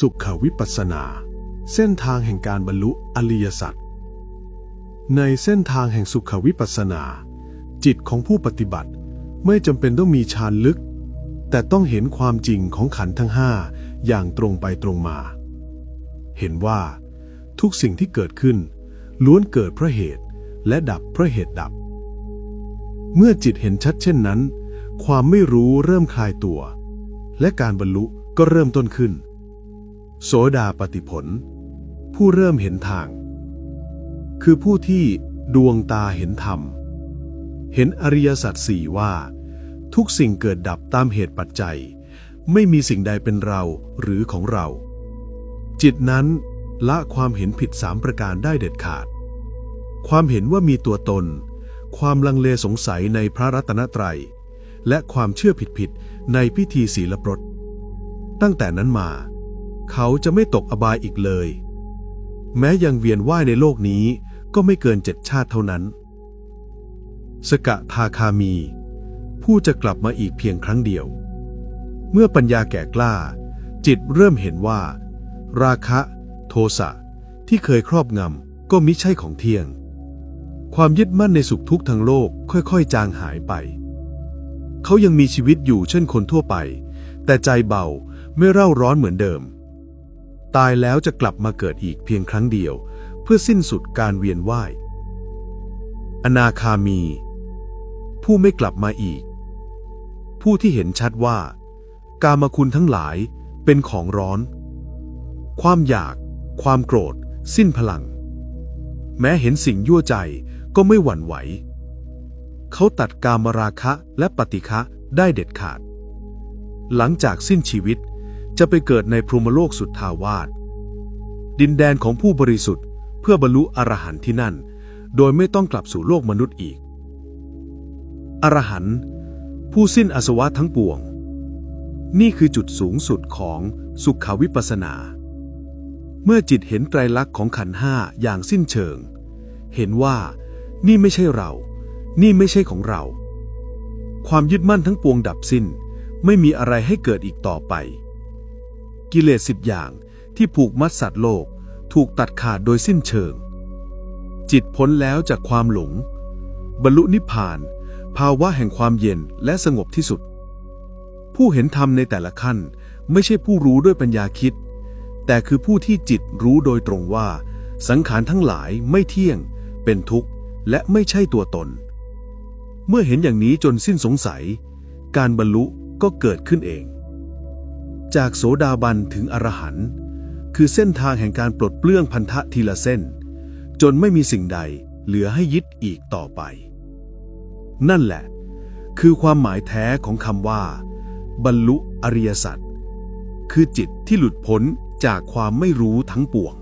สุขวิปัสสนา เส้นทางแห่งการบรรลุอริยสัจในเส้นทางแห่งสุขวิปัสสนา จิตของผู้ปฏิบัติไม่จำเป็นต้องมีฌานลึก แต่ต้องเห็นความจริงของขันธ์ทั้งห้าอย่างตรงไปตรงมา เห็นว่า ทุกสิ่งที่เกิดขึ้น ล้วนเกิดเพราะเหตุและดับเพราะเหตุดับ เมื่อจิตเห็นชัดเช่นนั้น ความไม่รู้เริ่มคลายตัว และการบรรลุก็เริ่มต้นขึ้น โสดาปฏิผล ผู้เริ่มเห็นทาง คือผู้ที่ดวงตาเห็นธรรม เห็นอริยสัจสี่ว่า ทุกสิ่งเกิดดับตามเหตุปัจจัย ไม่มีสิ่งใดเป็นเราหรือของเรา จิตนั้นละความเห็นผิดสามประการได้เด็ดขาด ความเห็นว่ามีตัวตน ความลังเลสงสัยในพระรัตนตรัย และความเชื่อผิดๆในพิธีศีลปรตตั้งแต่นั้นมา เขาจะไม่ตกอบายอีกเลย แม้ยังเวียนว่ายในโลกนี้ก็ไม่เกินเจ็ดชาติเท่านั้น สกะทาคามี ผู้จะกลับมาอีกเพียงครั้งเดียว เมื่อปัญญาแก่กล้า จิตเริ่มเห็นว่า ราคะ โทสะที่เคยครอบงำก็มิใช่ของเที่ยง ความยึดมั่นในสุขทุกข์ทางโลกค่อยๆ จางหายไป เขายังมีชีวิตอยู่เช่นคนทั่วไป แต่ใจเบาไม่เร่าร้อนเหมือนเดิม ตายแล้วจะกลับมาเกิดอีกเพียงครั้งเดียว เพื่อสิ้นสุดการเวียนว่าย อนาคามี ผู้ไม่กลับมาอีก ผู้ที่เห็นชัดว่า กามคุณทั้งหลายเป็นของร้อน ความอยาก ความโกรธ สิ้นพลัง แม้เห็นสิ่งยั่วใจก็ไม่หวั่นไหว เขาตัดกามราคะและปฏิฆะได้เด็ดขาด หลังจากสิ้นชีวิต จะไปเกิดในพรหมโลกสุดทาวาสดินแดนของผู้บริสุทธิ์ เพื่อบรรลุอรหันต์ที่นั่น โดยไม่ต้องกลับสู่โลกมนุษย์อีก อรหันต์ผู้สิ้นอาสวะทั้งปวง นี่คือจุดสูงสุดของสุขวิปัสสนา เมื่อจิตเห็นไตรลักษณ์ของขันห้าอย่างสิ้นเชิง เห็นว่านี่ไม่ใช่เรา นี่ไม่ใช่ของเรา ความยึดมั่นทั้งปวงดับสิ้น ไม่มีอะไรให้เกิดอีกต่อไป กิเลสสิบอย่างที่ผูกมัดสัตว์โลก ถูกตัดขาดโดยสิ้นเชิง จิตพ้นแล้วจากความหลง บรรลุนิพพาน ภาวะแห่งความเย็นและสงบที่สุด ผู้เห็นธรรมในแต่ละขั้นไม่ใช่ผู้รู้ด้วยปัญญาคิด แต่คือผู้ที่จิตรู้โดยตรงว่า สังขารทั้งหลายไม่เที่ยง เป็นทุกข์ และไม่ใช่ตัวตน เมื่อเห็นอย่างนี้จนสิ้นสงสัย การบรรลุก็เกิดขึ้นเอง จากโสดาบันถึงอรหันต์คือเส้นทางแห่งการปลดเปลื้องพันธะทีละเส้น จนไม่มีสิ่งใดเหลือให้ยึดอีกต่อไป นั่นแหละ คือความหมายแท้ของคำว่า บรรลุอริยสัจคือจิตที่หลุดพ้นจากความไม่รู้ทั้งปวง